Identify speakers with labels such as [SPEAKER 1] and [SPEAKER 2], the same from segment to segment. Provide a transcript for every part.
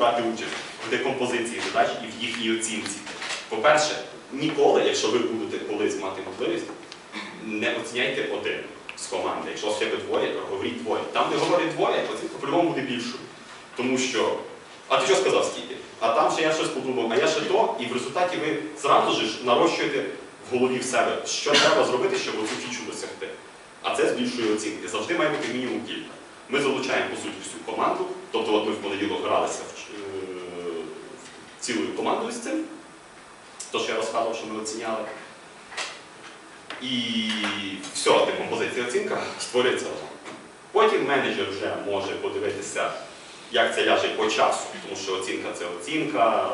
[SPEAKER 1] брати участь в декомпозиції задач і в їхній оцінці. По-перше, ніколи, якщо ви будете колись мати можливість, не оціняйте один з команди. Якщо вас тебе двоє, говоріть двоє. Там, де говорить двоє, оцінка по-любому буде більшою. Тому що, а ти що сказав скільки? А там ще я щось подумав, а я ще то, і в результаті ви зразу ж нарощуєте в голові в себе, що треба зробити, щоб оцю фічу досягти. А це збільшує оцінки. Завжди має бути мінімум кілька. Ми залучаємо по суті всю команду, тобто от ми в понеділок гралися е, цілою командою з цим. То, що я розказував, що ми оціняли. І все, декомпозиція оцінка створюється. Потім менеджер вже може подивитися, як це ляже по часу, тому що оцінка це оцінка.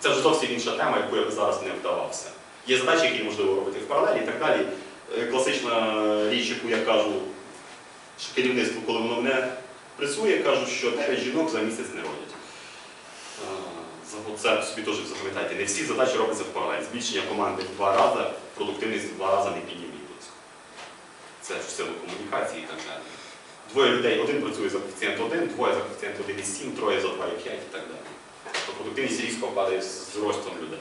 [SPEAKER 1] Це вже зовсім інша тема, яку я би зараз не вдавався. Є задачі, які можливо робити в паралелі і так далі. Е, Класична річ, яку я кажу, що керівництво, коли воно не працює, кажу, що 9 жінок за місяць не родять. Це собі теж запам'ятайте. Не всі задачі робляться в паралель. Збільшення команди в два рази, продуктивність в два рази не піднімається. Це в силу комунікації і так далі. Двоє людей, один працює за коефіцієнт 1, двоє за коефіцієнт 1,7, троє за 2,5 і так далі. Тобто продуктивність різко падає з ростом людей.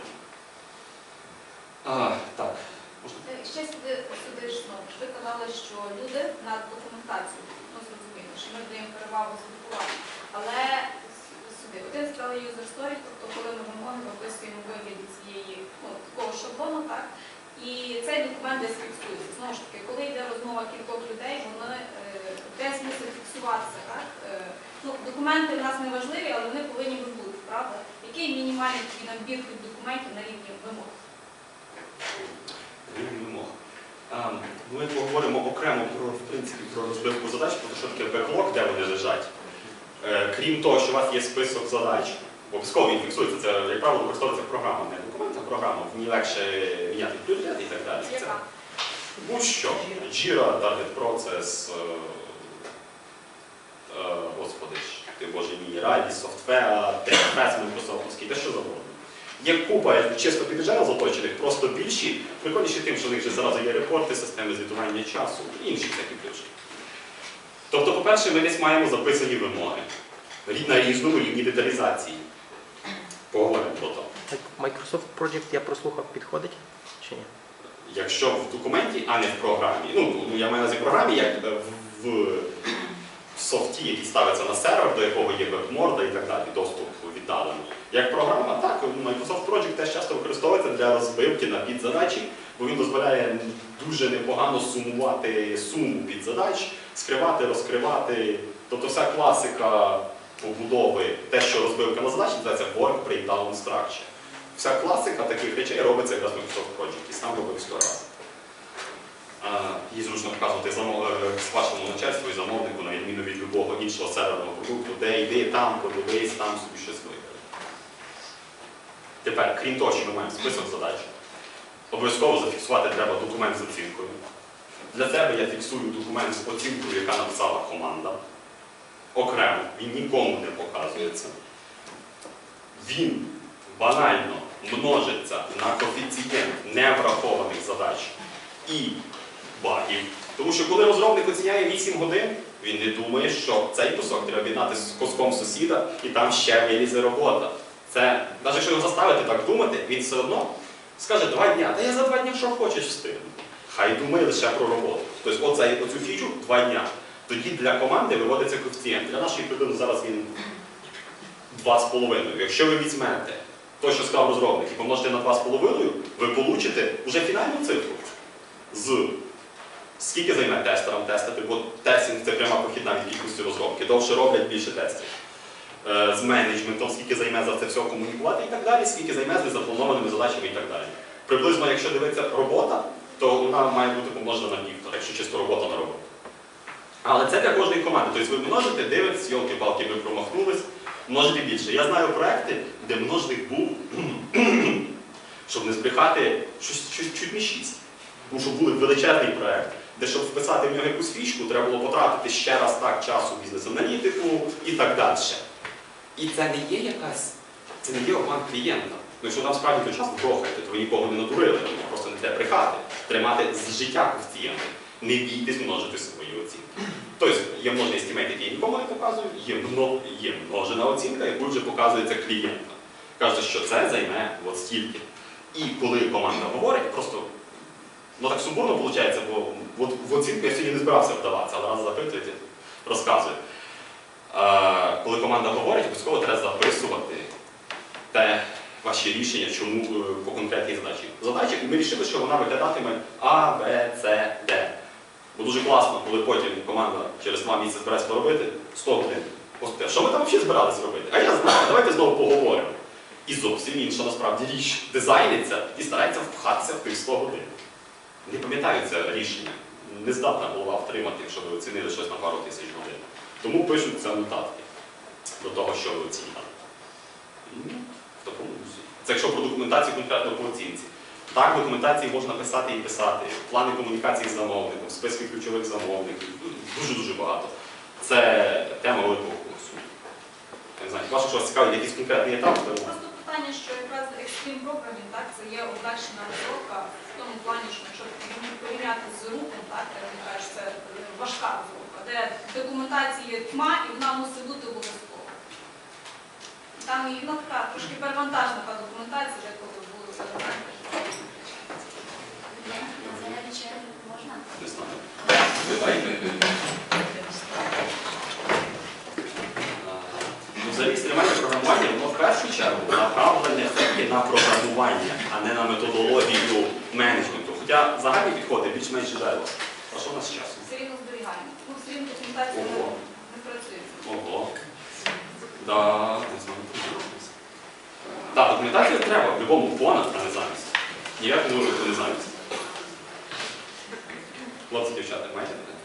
[SPEAKER 1] А, так. Можна?
[SPEAKER 2] Е, Ще сюди, сюди ж знову ж ви казали, що люди на документацію, ну зрозуміло, що ми даємо перевагу звукувати. Але сюди один стали user story, тобто коли ми вимоги виписуємо вигляді цієї ну, такого шаблону, так? І цей документ десь фіксується. Знову ж таки, коли йде розмова кількох людей, вони е, десь мусять фіксуватися, так? Е, ну, документи в нас не важливі, але вони повинні бути, правда? Який мінімальний набір документів на рівні вимог?
[SPEAKER 1] Ми поговоримо окремо про, в принципі, про розбивку задач, про те, що таке беклог, де вони лежать. Е, Крім того, що у вас є список задач, обов'язково він фіксується, це, як правило, використовується програма, не документ, а програма. В ній легше міняти пріоритети і так далі. Це будь-що. Jira, Target Process, е, е, господи ти боже мій, Радіс, Software, TFS, Microsoft, те що завгодно. Є купа чисто під Agile заточених, просто більші, прикольніші тим, що в них вже зразу є репорти, системи звітування часу, інші такі плюшки. Тобто, по-перше, ми десь маємо записані вимоги на різному рівні деталізації. Поговоримо про то.
[SPEAKER 3] Так, Microsoft Project я прослухав, підходить чи ні?
[SPEAKER 1] Якщо в документі, а не в програмі. Ну, ну, я маю на увазі в програмі, як е, в, в софті, який ставиться на сервер, до якого є веб-морда і так далі, доступ віддалений. Як програма, так, Microsoft Project теж часто використовується для розбивки на підзадачі, бо він дозволяє дуже непогано сумувати суму підзадач, скривати, розкривати. Тобто вся класика побудови, те, що розбивка на задачі, називається work breakdown structure. Вся класика таких речей робиться якраз Microsoft Project і сам робив сто разів. Її зручно вказувати замов- е, вашому начальству і замовнику, на відміну від любого іншого серверного продукту, де йди там, подивись, там собі щось. Тепер, крім того, що ми маємо список задач, обов'язково зафіксувати треба документ з оцінкою. Для себе я фіксую документ з оцінкою, яка написала команда. Окремо, він нікому не показується. Він банально множиться на коефіцієнт неврахованих задач і багів. Тому що коли розробник оціняє 8 годин, він не думає, що цей кусок треба об'єднати з куском сусіда і там ще вилізе робота. Це, навіть якщо його заставити так думати, він все одно скаже два дня, та я за два дні що хочеш встигну. Хай думає лише про роботу. Тобто оцей, оцю фічу два дня. Тоді для команди виводиться коефіцієнт. Для нашої людини зараз він 2,5. Якщо ви візьмете те, що сказав розробник, і помножите на 2,5, ви получите вже фінальну цифру. З скільки займе тестерам тестити, бо тестинг це пряма похідна від кількості розробки. Довше роблять більше тестів. Е, З менеджментом, скільки займе за це все комунікувати і так далі, скільки займе з запланованими задачами і так далі. Приблизно, якщо дивитися робота, то вона має бути помножена на півтора, якщо чисто робота на роботу. Але це для кожної команди. Тобто ви множите, дивитесь, йолки-палки, ви промахнулись, множите більше. Я знаю проекти, де множник був, щоб не збрехати, чуть не 6. Тому що був величезний проект, де щоб вписати в нього якусь фішку, треба було потратити ще раз так часу бізнес-аналітику і так далі. І це не є якась, це не є обман клієнта. Ну, якщо там справді той час вдохаєте, то ви нікого не натурили, тому просто не треба брехати, тримати з життя коефіцієнти. Не бійтесь множити свої оцінки. Тобто є множний естімейт, який я нікому не показую, є, мно, є множена оцінка, яку вже показується клієнтам. Каже, що це займе от стільки. І коли команда говорить, просто ну так сумбурно виходить, бо от в оцінку я сьогодні не збирався вдаватися, але раз запитуєте, розказую. Коли команда говорить, обов'язково треба записувати те ваші рішення, чому е, по конкретній задачі. Задачі, ми вирішили, що вона виглядатиме А, Б, С, Д. Бо дуже класно, коли потім команда через два місяці збирається поробити 100 годин. Господи, що ми там взагалі збиралися робити? А я знаю, давайте знову поговоримо. І зовсім інша насправді річ дизайниться і старається впхатися в тих 100 годин. Не пам'ятаю це рішення. Не здатна голова втримати, якщо ви оцінили щось на пару тисяч годин. Тому пишуть це нотатки до того, що ви оцінили. Ну, в такому дусі. Це якщо про документацію конкретно по оцінці. Так, документації можна писати і писати. Плани комунікації з замовником, списки ключових замовників. Дуже-дуже багато. Це тема великого курсу. Я не знаю, хіба що вас цікавить якийсь конкретний етап, то
[SPEAKER 2] Просто питання, що якраз Extreme Programming, так, це є удачна розробка в тому плані, що якщо порівняти з рухом, так, ти кажеш, це важка розробка, де документації тьма і вона мусить бути обов'язково. Там і ну, така трошки перевантажна така документація, де коли було задавати.
[SPEAKER 4] На можна?
[SPEAKER 1] не знаю. Ну, Взагалі стримання програмування, воно в першу чергу направлене все-таки на програмування, а не на методологію менеджменту. Хоча загальні підходи більш-менш джерело. А що у нас з часом?
[SPEAKER 2] Все рівно зберігаємо. Ну, все не,
[SPEAKER 1] Ого.
[SPEAKER 2] не.
[SPEAKER 1] Ого. Да, не знаю. Так, документацію треба в будь-якому понад, а не замість. Ніяк не може бути не замість. Хлопці, дівчата, маєте таке?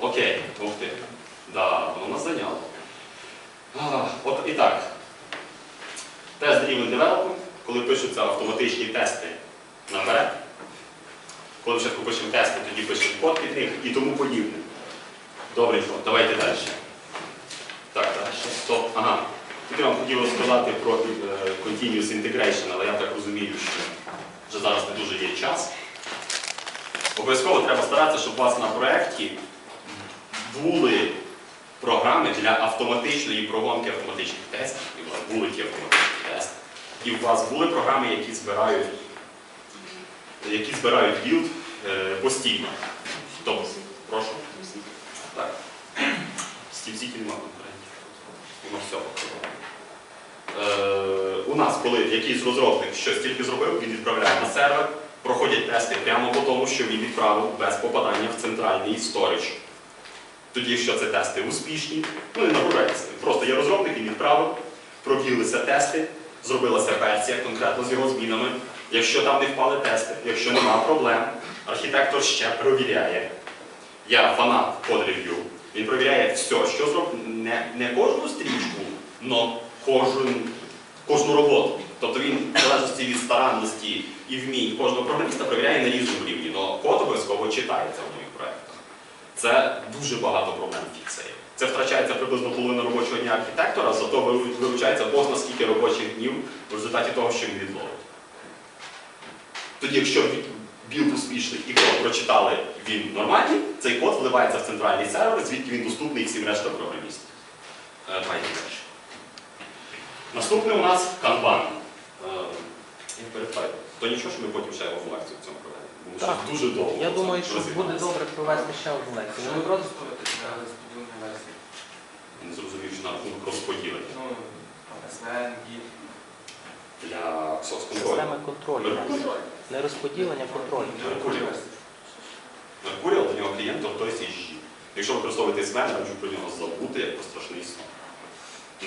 [SPEAKER 1] Окей, ух ти. Да, воно нас зайняло. А, От і так. Тест Driven Development, коли пишуться автоматичні тести наперед. Коли спочатку пишемо тести, тоді пишемо код під них і тому подібне. Добренько, давайте далі. Так, далі. Стоп. Ага. Тут я вам хотів розказати про е, Continuous Integration, але я так розумію, що вже зараз не дуже є час. Обов'язково треба старатися, щоб у вас на проєкті були програми для автоматичної прогонки автоматичних тестів, і у вас були ті автоматичні тести. І у вас були програми, які збирають, які збирають білд е, постійно. Тобто, прошу. Так. Стівзіки нема конкурентів. Воно все покриває. У нас, коли якийсь розробник щось тільки зробив, він відправляє на сервер, проходять тести прямо по тому, що він відправив без попадання в центральний сторіч. Тоді, якщо це тести успішні, ну не нагружається. Просто є розробник, він відправив, пробіглися тести, зробилася версія конкретно з його змінами. Якщо там не впали тести, якщо нема проблем, архітектор ще перевіряє. Я фанат код рев'ю. Він перевіряє все, що зробив, не, не кожну стрічку, але кожен, кожну роботу. Тобто він, в залежності від старанності і вмінь кожного програміста, перевіряє на різному рівні, але код обов'язково читається в моїх проєктах. Це дуже багато проблем фіксує. Це втрачається приблизно половина робочого дня архітектора, зато виру- виручається скільки робочих днів в результаті того, що він відловить. Тоді, якщо білд успішний і код прочитали, він нормальний, цей код вливається в центральний сервер, звідки він доступний всім решта програмістів. Е, Давайте далі. Наступне у нас канбан. Е, Я перепитаю. То нічого, що ми потім ще одну лекцію в цьому проведемо.
[SPEAKER 3] Так.
[SPEAKER 1] дуже довго.
[SPEAKER 3] Я думаю, що буде добре провести ще одну лекцію. Ну,
[SPEAKER 5] ви
[SPEAKER 3] просто?
[SPEAKER 1] Не зрозумів, що на рахунок розподілення
[SPEAKER 5] Ну, GIT.
[SPEAKER 1] для
[SPEAKER 3] системи контролю.
[SPEAKER 2] Контроль.
[SPEAKER 3] Не розподілення, контролю.
[SPEAKER 1] Меркурій. Меркуріал до нього клієнт той CG. Якщо використовуєте SVN, раджу про нього забути як про страшний сон.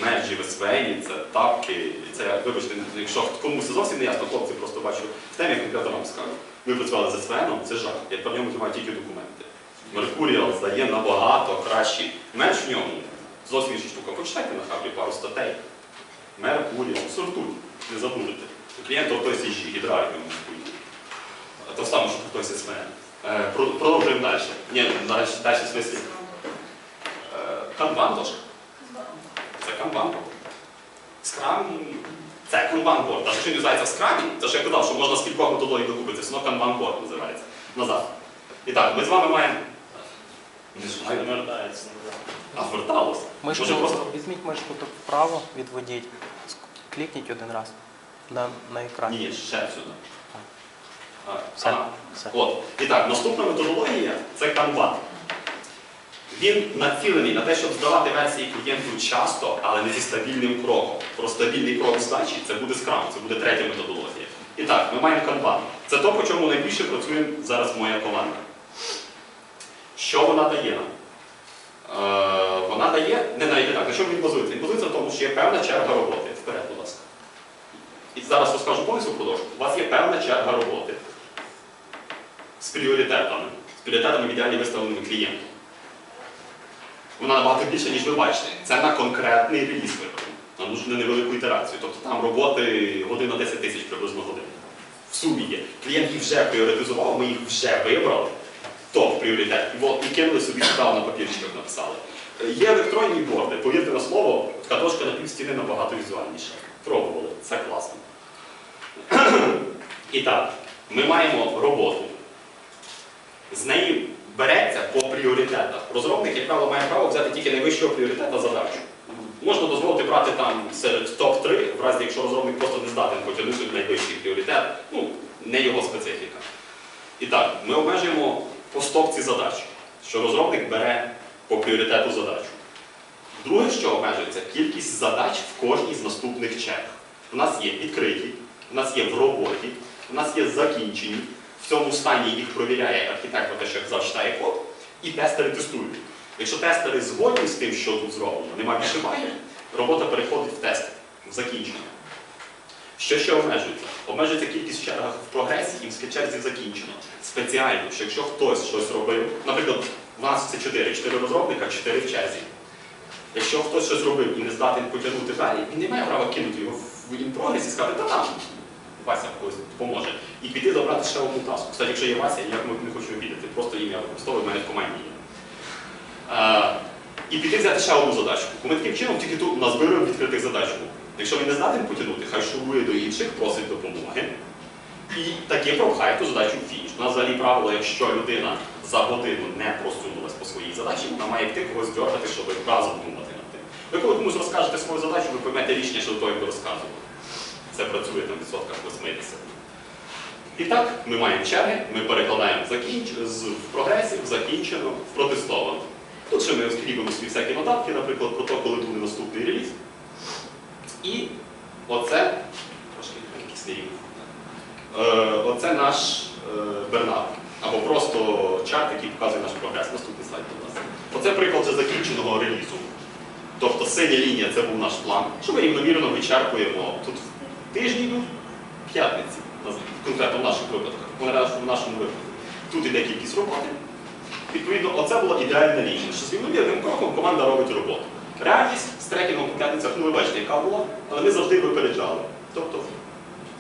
[SPEAKER 1] Мерджі в SVN, це тапки, це, вибачте, якщо комусь зовсім не ясно, хлопці просто бачу в темі, я конкретно вам скажу. Ми працювали з SVN, це жах. Я по ньому тримаю тільки документи. Меркуріал здає набагато кращий. Менш в ньому зовсім інша штука. Почитайте на хабрі пару статей. Меркуріал, сортуй, не забудете. Клієнт той CG, гідравліка Меркуріал. А То саме, що хтось SVN. Е, про- Продовжуємо далі. Ні, далі, далі в смислі. Е, Канбан теж. Це канбан. Скрам це канбан борд. А що він називається в скрамі, це ж я казав, що можна з кількох методологій докупити, це воно канбан борд називається. Назад. І так, ми з вами маємо Не знаю.
[SPEAKER 6] не вертається.
[SPEAKER 1] А зверталося.
[SPEAKER 3] Мишку,
[SPEAKER 1] Може просто
[SPEAKER 3] візьміть мишку так вправо, відведіть, клікніть один раз на, на екрані.
[SPEAKER 1] ні, ще сюди.
[SPEAKER 3] Все, все.
[SPEAKER 1] От. І так, наступна методологія це канбан. Він націлений на те, щоб здавати версії клієнту часто, але не зі стабільним кроком. Про стабільний крок здачі це буде скрам, це буде третя методологія. І так, ми маємо канбан. Це то, по чому найбільше працює зараз моя команда. Що вона дає нам? Е, вона дає, не навіть так, на чому він базується? Він базується на тому, що є певна черга роботи. Вперед, будь ласка. І зараз розкажу повністю продовжу. У вас є певна черга роботи з пріоритетами, з пріоритетами в ідеалі виставленими клієнтом. Вона набагато більше, ніж ви бачите. Це на конкретний реліз вибраний, на нужну невелику ітерацію. Тобто там роботи годин на 10 тисяч приблизно годин. В сумі є. Клієнт їх вже пріоритизував, ми їх вже вибрали. Топ пріоритет. І, кинули собі сюди на папірчиках написали. Є електронні борди, повірте на слово, катошка на півстіни набагато візуальніша. Пробували, це класно. І так, ми маємо роботу. З неї береться по пріоритетах. Розробник, як правило, має право взяти тільки найвищого пріоритета задачу. Можна дозволити брати там серед топ-3, в разі якщо розробник просто не здатен потягнути найвищий пріоритет, ну, не його специфіка. І так, ми обмежуємо по стопці задач, що розробник бере по пріоритету задачу. Друге, що обмежується, кількість задач в кожній з наступних черг. У нас є відкриті, у нас є в роботі, у нас є закінчені. Цьому стані їх провіряє архітектор, те, що я казав, читає код, і тестери тестують. Якщо тестери згодні з тим, що тут зроблено, нема більше багів, робота переходить в тести, в закінчення. Що ще обмежується? Обмежується кількість в чергах в прогресі і в черзі закінчено. Спеціально, що якщо хтось щось робив, наприклад, у нас це 4, 4 розробника, 4 в черзі. Якщо хтось щось робив і не здатен потягнути далі, він не має права кинути його в інпрогрес і сказати, та там, Вася когось допоможе. І піти забрати ще одну таску. Кстати, якщо є Вася, я не хочу обідати, просто ім'я використовую, в мене в команді є. Е, і піти взяти ще одну задачку. Ми таким чином тільки тут назбираємо відкритих задачок. Якщо він не здатен потягнути, хай шурує до інших, просить допомоги. І таки пропхає ту задачу в фініш. У нас взагалі правило, якщо людина за годину не просунулась по своїй задачі, вона має йти когось дергати, щоб разом думати над тим. Ви коли комусь розкажете свою задачу, ви поймете рішення, що до того, як ви розказували. Це працює на відсотках 80. І так, ми маємо черги, ми перекладаємо закінч... з в прогресів, закінчено, в протестовано. Тут ще ми скрібимо свої всякі нотатки, наприклад, про те, коли буде наступний реліз. І оце, трошки якийсь. Е, оце наш е. Або просто чарт, який показує наш прогрес. Наступний слайд, будь ласка. Оце приклад вже закінченого релізу. Тобто синя лінія це був наш план, що ми рівномірно вичерпуємо тут тижні йдуть, п'ятниці, конкретно в наших випадках, в нашому- випадку. Тут іде кількість роботи. Відповідно, оце була ідеальна лінія, що з рівномірним кроком команда робить роботу. Реальність з трекінгом по п'ятницях, ну ви бачите, яка була, але ми завжди випереджали. Тобто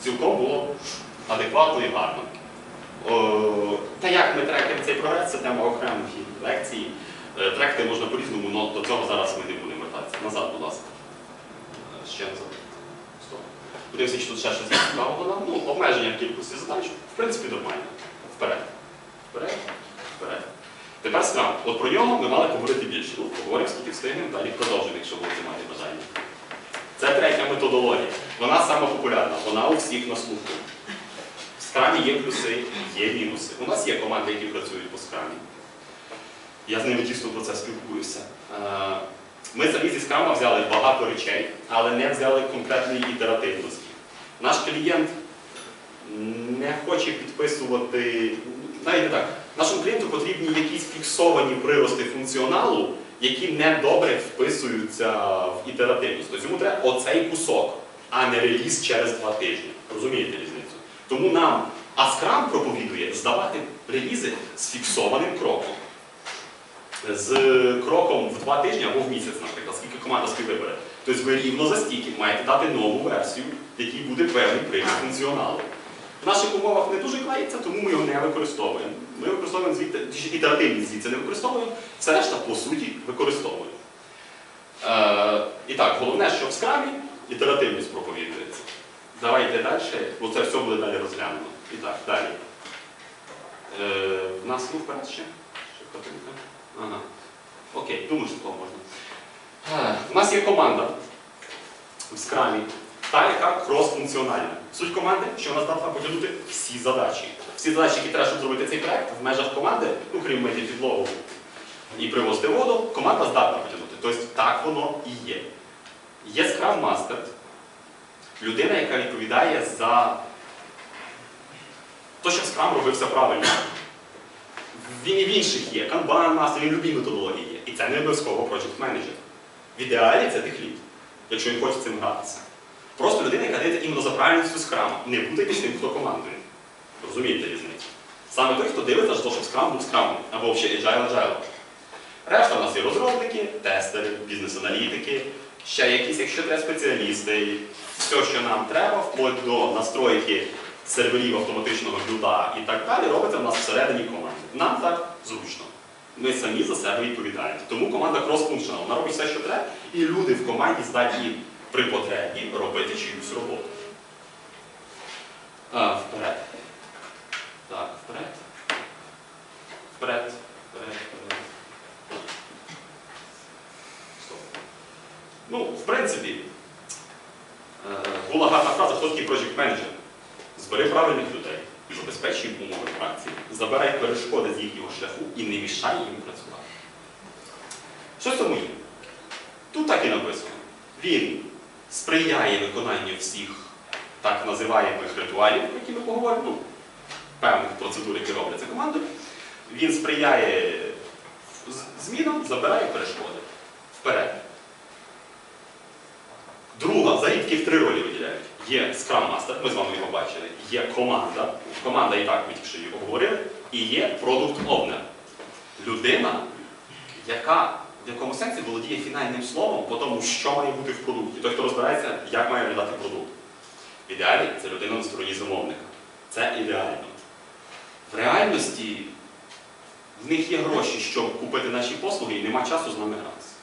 [SPEAKER 1] цілком було адекватно і гарно. О, та як ми трекаємо цей прогрес, це тема окремих лекцій. Е, Трекати можна по-різному, але до цього зараз ми не будемо вертатися. Назад, будь ласка. Е, Ще назад. Чи тут ще щось цікавого нам. Ну, обмеження кількості задач, в принципі, нормально. Вперед. Вперед. Вперед. Тепер скрам. От про нього ми мали говорити більше. Ну, поговоримо, скільки встигнемо, далі продовжимо, якщо будете мати бажання. Це третя методологія. Вона сама популярна, вона у всіх на слуху. В скрамі є плюси, є мінуси. У нас є команди, які працюють по скрамі. Я з ними тісно про це спілкуюся. Ми самі зі скрама взяли багато речей, але не взяли конкретної ітеративності. Наш клієнт не хоче підписувати, навіть не так. Нашому клієнту потрібні якісь фіксовані прирости функціоналу, які не добре вписуються в ітеративність. Тобто йому треба оцей кусок, а не реліз через два тижні. Розумієте різницю? Тому нам Аскрам проповідує здавати релізи з фіксованим кроком. З кроком в два тижні або в місяць, наприклад, скільки команда співвибере. Тобто ви рівно за стільки маєте дати нову версію, в якій буде певний привід функціоналу. В наших умовах не дуже клеїться, тому ми його не використовуємо. Ми використовуємо звідти, ітеративність звідси не використовуємо, все решта, по суті, використовуємо. Е, і так, головне, що в скрамі ітеративність проповідується. Давайте далі, бо це все буде далі розглянено. І так, далі. Е, в нас ну, вперед ще. Ще картинка. Окей, думаю, що того можна. У нас є команда в скрамі, та, яка крос-функціональна. Суть команди, що вона здатна потягнути всі задачі. Всі задачі, які треба, щоб зробити цей проект, в межах команди, ну крім мити підлогу і привозити воду, команда здатна потягнути. Тобто так воно і є. Є Scrum Master, людина, яка відповідає за те, щоб Scrum робився правильно. Він і в інших є, Kanban Master, він любі методології. І це не обов'язково Manager. В ідеалі це техлід, якщо він хоче цим гратися. Просто людина, яка дається іменно за правильністю скрама. Не з тим, хто командує. Розумієте різницю? Саме той, хто дивиться, що щоб скрам був скрамом, або взагалі agile agile. Решта в нас є розробники, тестери, бізнес-аналітики, ще якісь, якщо треба, спеціалісти. Все, що нам треба, вплоть до настройки серверів автоматичного білда і так далі, робиться в нас всередині команди. Нам так зручно. Ми самі за себе відповідаємо. Тому команда cross-functional. Вона робить все, що треба, і люди в команді здатні при потребі робити чиюсь роботу. А, вперед. Так, вперед. Вперед. Вперед, вперед. Стоп. Ну, в принципі, е, була гарна фраза, хто такий project manager. Збери правильних людей, забезпечуй умови праці, забирай перешкоди з їхнього шляху і не мішай їм працювати. Що в цьому? Тут так і написано. Він сприяє виконанню всіх так називаємих ритуалів, про які ми поговоримо, ну, певних процедур, які робляться командою. Він сприяє змінам, забирає перешкоди. Вперед. Друга, взагалі таких три ролі виділяють. Є Master, ми з вами його бачили, є команда, команда і так ми що її обговорили, і є Product Owner. Людина, яка в якому сенсі володіє фінальним словом по тому, що має бути в продукті. Той, хто розбирається, як має виглядати продукт. В ідеалі це людина на стороні замовника. Це ідеально. В реальності в них є гроші, щоб купити наші послуги, і нема часу з нами гратися.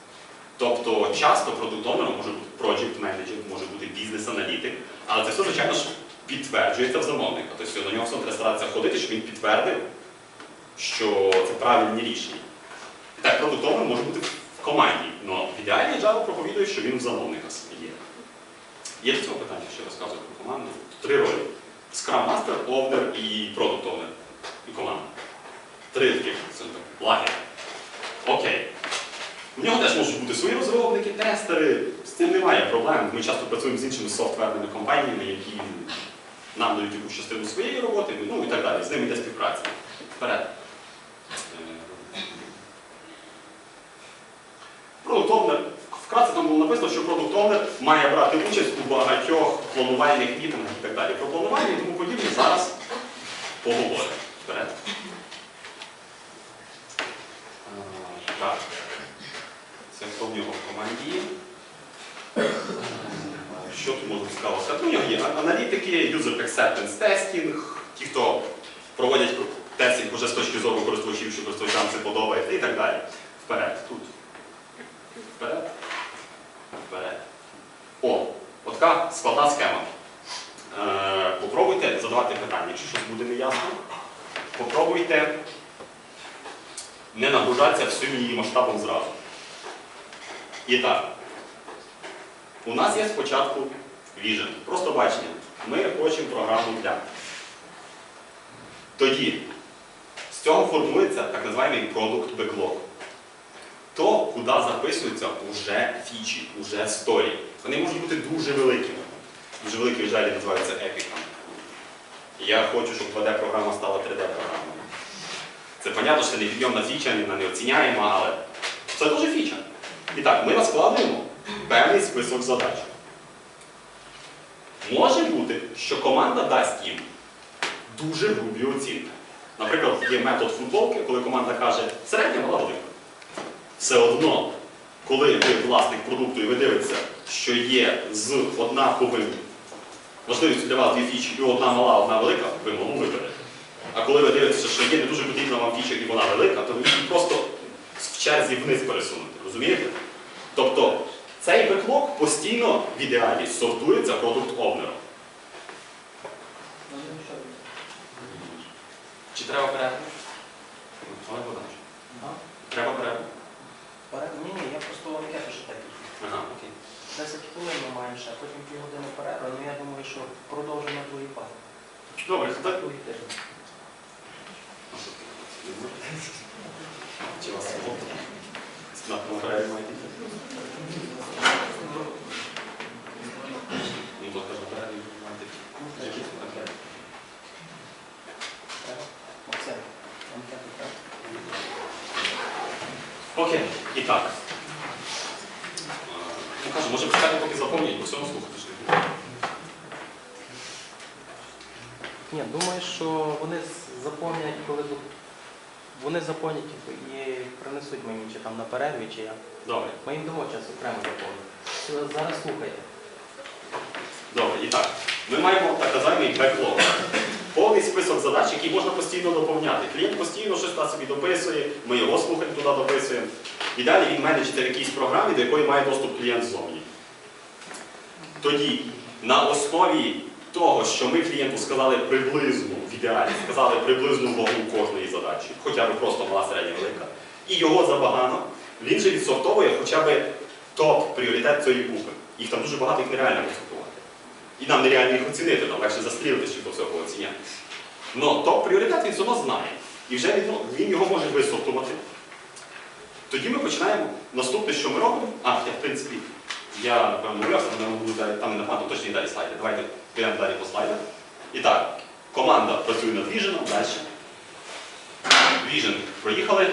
[SPEAKER 1] Тобто часто продуктовнером може бути project manager, може бути бізнес-аналітик, але це все, звичайно підтверджується в замовника. Тобто до нього треба старатися ходити, щоб він підтвердив, що це правильні рішення. І так, продуктовнер може бути в команді, але в ідеалі Java проповідує, що він в замовника є. Є до цього питання, що я розказую про команду. Три ролі: Scrum Master, Owner і Product Owner. І команда. Три таких лагеря. Окей. У нього теж можуть бути свої розробники, тестери. З цим немає проблем. Ми часто працюємо з іншими софтверними компаніями, які нам дають якусь частину своєї роботи, ну і так далі. З ними йде співпраця. Вперед. Е, Owner. Вкратце там було написано, що Owner має брати участь у багатьох планувальних мітингах і так далі. Про планування і тому подібне зараз поговоримо. Вперед. Е, Так. Це хто в нього в команді? Е, Що тут можна цікаво сказати? Ну, У нього є аналітики, user acceptance testing, ті, хто проводять тестинг вже з точки зору користувачів, що користувачам це подобається і так далі. Вперед. Тут. Вперед. Вперед. О, от така складна схема. Е, попробуйте задавати питання, якщо щось буде неясно. Попробуйте не нагружатися всім її масштабом зразу. І так, у нас є спочатку vision, просто бачення. Ми хочемо програму для. Тоді з цього формується так називаємо product backlog. То, куди записуються вже фічі, вже сторі. Вони можуть бути дуже великими. Дуже великі жалі називаються епіками. Я хочу, щоб 2D-програма стала 3D-програмою. Це, понятно, що не підйомна фіча, не оціняємо, але це дуже фіча. І так, ми розкладуємо певний список задач. Може бути, що команда дасть їм дуже грубі оцінки. Наприклад, є метод футболки, коли команда каже середня мала велика. Все одно, коли ви власник продукту і ви дивитеся, що є з однаковим можливістю для вас дві фічі, і одна мала, одна велика, ви малу виберете. А коли ви дивитеся, що є не дуже потрібна вам фіча і вона велика, то ви її просто в черзі вниз пересунути. Розумієте? Постійно в ідеалі сортується продукт овнером. Чи треба перерву? Треба перерву?
[SPEAKER 3] Ні, ні, я просто анкету ще так.
[SPEAKER 1] Ага, окей.
[SPEAKER 3] 10 хвилин ми маємо ще, потім півгодини перерви, ну я думаю, що продовжимо другий пар.
[SPEAKER 1] Добре, так.
[SPEAKER 3] Другий тиждень.
[SPEAKER 1] Чи вас на перерві маєте? Ну, то каже, перерві маєте. Які це анкети?
[SPEAKER 3] Треба? Максим, анкету треба?
[SPEAKER 1] Окей, і так. Ну, кажу, може почекати, поки заповнять, бо всьому слухати ж не.
[SPEAKER 3] Ні, думаю, що вони з- заповнять, коли бу- вони заповнять типу, і принесуть мені чи там на перерві, чи як.
[SPEAKER 1] Добре.
[SPEAKER 3] Ми їм дамо час окремо заповнити. Зараз слухайте.
[SPEAKER 1] Добре, і так. Ми маємо так називаємо беклог. Список задач, які можна постійно доповняти. Клієнт постійно щось там собі дописує, ми його слухаємо туди дописуємо. І далі він менеджить в якійсь програмі, до якої має доступ клієнт ззовні. Тоді на основі того, що ми клієнту сказали приблизну, в ідеалі, сказали приблизну вагу кожної задачі, хоча б просто мала середня велика, і його забагано, він же відсортовує хоча б топ-пріоритет цієї купи. Їх там дуже багато, їх нереально відсортувати. І нам нереально їх оцінити, нам легше застрілитися, чи до всього оціняти. Но топ-пріоритет він все одно знає. І вже він, ну, він його може висортувати. Тоді ми починаємо наступне, що ми робимо. А, я в принципі, я але далі, там не напевно точні далі слайди. Давайте підемо далі по слайдах. І так, команда працює над Vision, далі. Vision проїхали.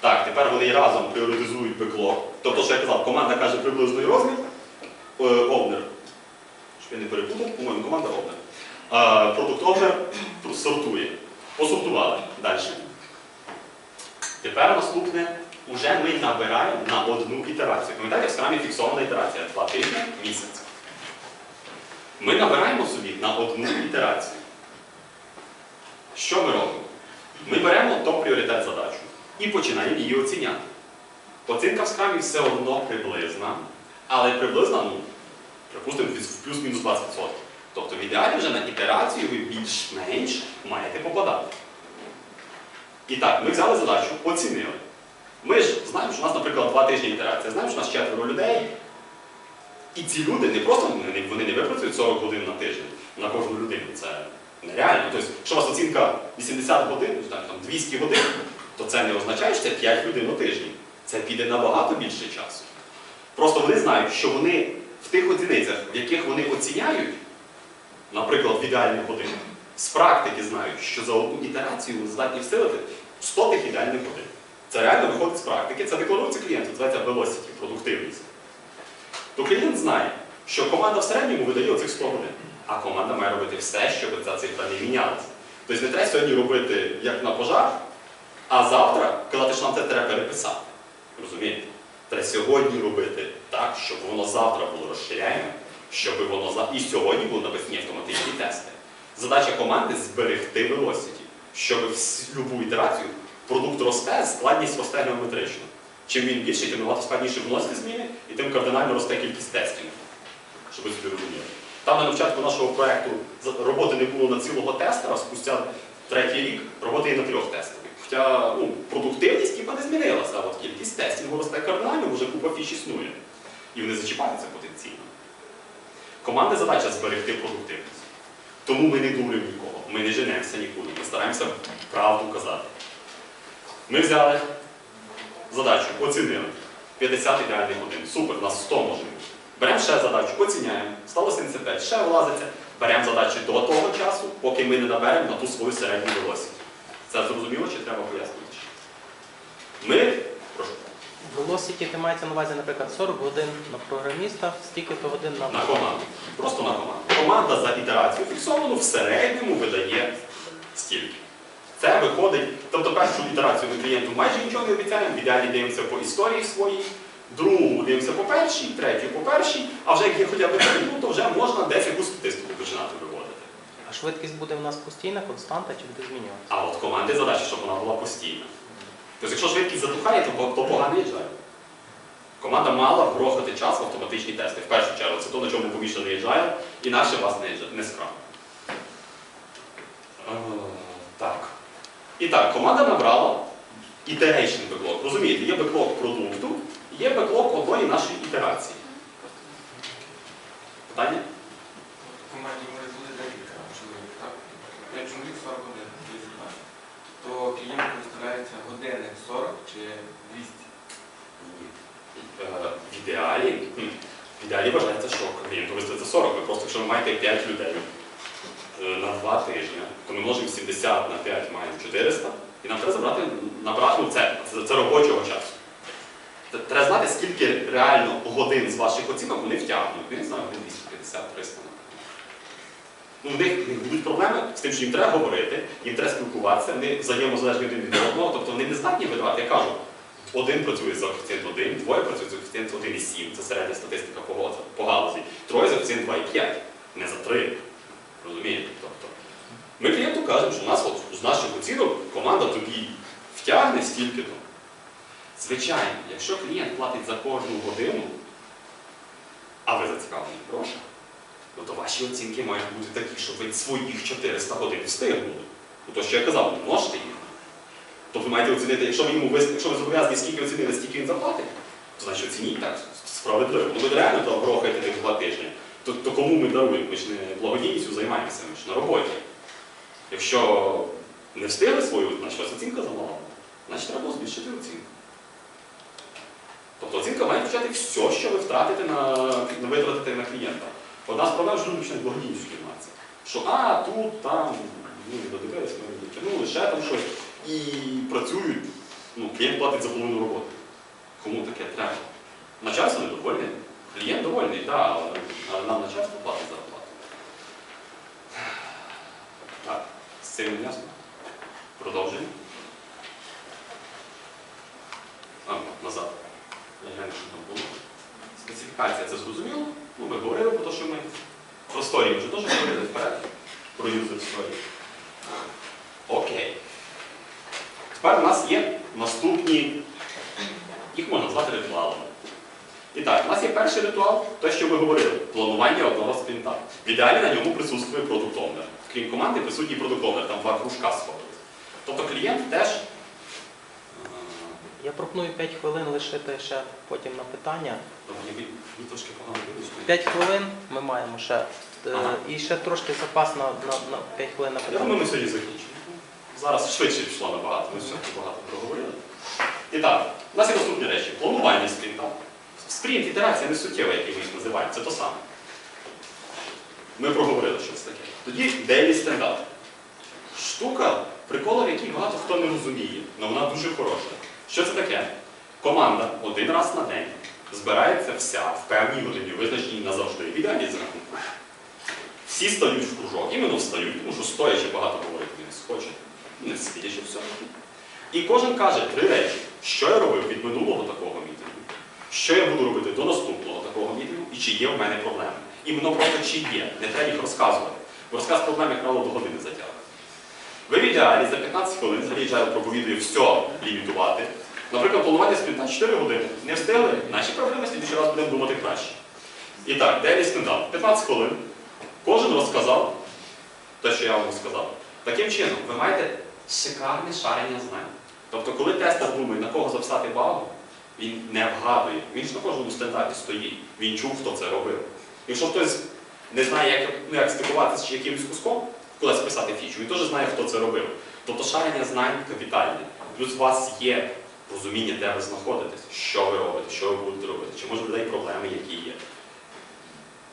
[SPEAKER 1] Так, тепер вони разом пріоритизують беклог. Тобто, що я казав, команда каже приблизний розмір. Е, Овнер. Щоб я не перепутав, по-моєму, команда Овнер. Е, сортує. Посортували. Далі. Тепер наступне, уже ми набираємо на одну ітерацію. Пам'ятаєте, в скрамі фіксована ітерація два тижні, місяць. Ми набираємо собі на одну ітерацію. Що ми робимо? Ми беремо топ-пріоритет задачу і починаємо її оціняти. Оцінка в скрамі все одно приблизна, але приблизна, ну, припустимо, плюс-мінус 20%. Тобто в ідеалі вже на ітерацію ви більш-менш маєте попадати. І так, ми взяли задачу, оцінили. Ми ж знаємо, що у нас, наприклад, два тижні ітерація, знаємо, що у нас четверо людей. І ці люди не просто вони не- випрацюють 40 годин на тиждень на кожну людину. Це нереально. Тобто, якщо у вас оцінка 80 годин, там 200 годин, то це не означає, що це 5 людей на тиждень. Це піде набагато більше часу. Просто вони знають, що вони в тих одиницях, в яких вони оціняють, наприклад, в ідеальних годинах, з практики знають, що за одну ітерацію вони здатні всилити 100 тих ідеальних годин. Це реально виходить з практики, це декларується клієнту, називається velocity, продуктивність. То клієнт знає, що команда в середньому видає оцих 100 годин, а команда має робити все, щоб ця цифра не мінялася. Тобто не треба сьогодні робити як на пожар, а завтра казати, що нам це треба переписати. Розумієте? Треба сьогодні робити так, щоб воно завтра було розширяємо, щоб воно за... і сьогодні були написані автоматичні тести. Задача команди зберегти velocity, щоб в любу ітерацію продукт росте, складність росте геометрично. Чим він більший, тим набагато складніше вносити зміни, і тим кардинально росте кількість тестів. Щоб ви собі розуміли. Там на початку нашого проєкту роботи не було на цілого тестера, спустя третій рік роботи є на трьох тестерів. Хоча ну, продуктивність типа не змінилася, а от кількість тестів росте кардинально, вже купа фіч існує. І вони зачіпаються потенційно. Команди задача зберегти продуктивність. Тому ми не дуримо нікого, ми не женемося нікуди, ми стараємося правду казати. Ми взяли задачу, оцінили. 50 ідеальних годин. Супер, нас 100 може бути. Беремо ще задачу, оціняємо, стало 75, ще влазиться. Беремо задачі до того часу, поки ми не наберемо на ту свою середню велосипед. Це зрозуміло чи треба пояснити? Ми, прошу,
[SPEAKER 3] Ти мається на увазі, наприклад, 40 годин на програміста, стільки-то годин на
[SPEAKER 1] на команду. Просто на команду. Команда за ітерацію фіксовану в середньому видає стільки. Це виходить, тобто першу ітерацію ми клієнту майже нічого не обіцяємо, в ідеалі дивимося по історії своїй, другу дивимося по першій, третю по першій, а вже як є хоча б ну, то вже можна десь якусь статистику починати виводити.
[SPEAKER 3] А швидкість буде в нас постійна, константа чи буде змінюватися?
[SPEAKER 1] А от команди задача, щоб вона була постійна. Тобто, якщо швидкість затухає, то, то погано їжджає. Команда мала вгрохати час в автоматичні тести. В першу чергу, це то, на чому помішаний Agile, інакше вас не, не скрам. Е, Так. І так, команда набрала Iteration backlog. Розумієте, є беклог продукту, є беклог одної нашої ітерації. Питання?
[SPEAKER 5] В команді може бути декілька чоловік, так? Як чоловік 41, То клієнт виставляється 40 чи 200?
[SPEAKER 1] Е, В ідеалі, в ідеалі вважається, що клієнту виставиться 40. Ви просто, якщо ви маєте 5 людей е, на 2 тижні, то ми множимо 70 на 5, маємо 400, і нам треба забрати, набрати, ну, це, це, робочого часу. Треба знати, скільки реально годин з ваших оцінок вони втягнуть. Ну, Я не знаю, 250, 300. Ну, в них, в них будуть проблеми з тим, що їм треба говорити, їм треба спілкуватися, вони взаємозалежні один від одного, тобто вони не здатні видавати. Я кажу, один працює за коефіцієнт 1, двоє працюють за коефіцієнт 1,7, це середня статистика по, галузі- троє за коефіцієнт 2,5, не за 3. Розумієте? Тобто, ми клієнту кажемо, що у нас от, з наших оцінок команда тобі втягне стільки-то. Звичайно, якщо клієнт платить за кожну годину, а ви зацікавлені в грошах, ну то ваші оцінки мають бути такі, щоб ви своїх 400 годин встигнули. Ну то, що я казав, множте їх. Тобто маєте оцінити, якщо ви йому якщо ви зобов'язані, скільки оцінили, стільки він заплатить, то значить оцініть так справедливо. Ну ви реально то грохаєте тих два тижні. То, то кому ми даруємо? Ми ж не благодійністю займаємося, ми ж на роботі. Якщо не встигли свою, значить вас оцінка замала, значить треба збільшити оцінку. Тобто оцінка має включати все, що ви втратите на витратите на клієнта. Одна проблем, що люди починають благодійністю займатися. Що а, тут, там, ну не додивилися, ми дотягнули, ще там щось. І працюють, ну, клієнт платить за половину роботи. Кому таке треба? Начальство недовольне, клієнт довольний, так, але, але нам начальство платить зарплату. Так, з цим ясно. Продовжуємо. А, назад. Я глянь, що там було. Специфікація це зрозуміло. Ну, ми говорили про те, що ми про сторі вже теж говорили вперед. Про юзер сторі. Окей. Тепер у нас є наступні, їх можна назвати ритуалами. І так, у нас є перший ритуал, те, що ми говорили, планування одного спринта. В ідеалі на ньому присутствує продукт оунер. Крім команди, присутній продукт оунер, там два кружка сходить. Тобто клієнт теж.
[SPEAKER 3] Я пропоную 5 хвилин лишити ще потім на питання.
[SPEAKER 1] Тобто, мені мені трошки погано видно.
[SPEAKER 3] 5 хвилин ми маємо ще. Е,
[SPEAKER 1] Ага.
[SPEAKER 3] І ще трошки запас на, на, на 5 хвилин на
[SPEAKER 1] Я
[SPEAKER 3] питання.
[SPEAKER 1] думаю, ми сьогодні закінчимо. Зараз швидше пішло набагато, ми все-таки багато проговорили. І так, у нас є наступні речі. Планування спринта. Спринт, ітерація не суттєва, як ми їх називаємо, це то саме. Ми проговорили, що це таке. Тоді дейлі стендап. Штука, прикола, в якій багато хто не розуміє, але вона дуже хороша. Що це таке? Команда один раз на день збирається вся в певній годині, визначеній назавжди. В ідеалі за рахунку. Всі стають в кружок, іменно встають, тому що стоячи багато говорити не схоче, не сидячи все. І кожен каже три речі, що я робив від минулого такого мітингу, що я буду робити до наступного такого мітингу, і чи є в мене проблеми. Іменно просто чи є, не треба їх розказувати. Бо розказ проблем, як правило, до години затягує. Ви в ідеалі за 15 хвилин Agile проповідує все лімітувати. Наприклад, планування спринта 4 години. Не встигли, наші проблеми слідчий раз будемо думати краще. І так, дейлі стендап. 15 хвилин. Кожен розказав те, що я вам сказав. Таким чином, ви маєте шикарне шарення знань. Тобто, коли тестер думає, на кого записати багу, він не вгадує. Він ж на кожному стендапі стоїть. Він чув, хто це робив. Якщо хтось не знає, як, ну, як стикуватися з якимось куском, кудись писати фічу, він теж знає, хто це робив. Тобто шарення знань капітальне. Плюс у вас є розуміння, де ви знаходитесь, що ви робите, що ви будете робити, чи може людей проблеми, які є.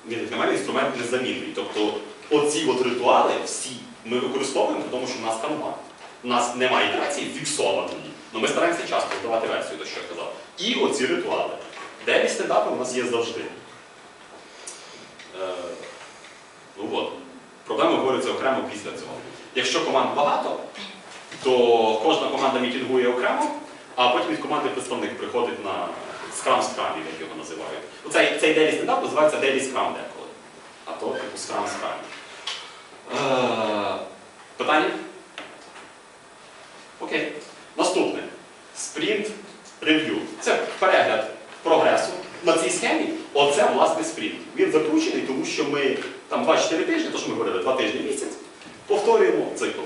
[SPEAKER 1] Він на мене інструмент незамінний. Тобто оці от ритуали всі ми використовуємо, тому що в нас канва. У нас немає ітерації фіксованої. але ми стараємося часто здавати версію, те, що я казав. І оці ритуали. Дев'ять стендапи у нас є завжди. Е, ну от. Проблеми говоряться окремо після цього. Якщо команд багато, то кожна команда мітингує окремо, а потім від команди представник приходить на скрам скрамів, як його називають. Оцей, цей дейлі стендап називається дейлі скрам деколи. А то типу скрам скрам. Е, Питання? Окей. Наступне. Спринт рев'ю. Це перегляд прогресу. На цій схемі оце власне спринт. Він закручений, тому що ми там 2-4 тижні, то що ми говорили, 2 тижні місяць, повторюємо цикл.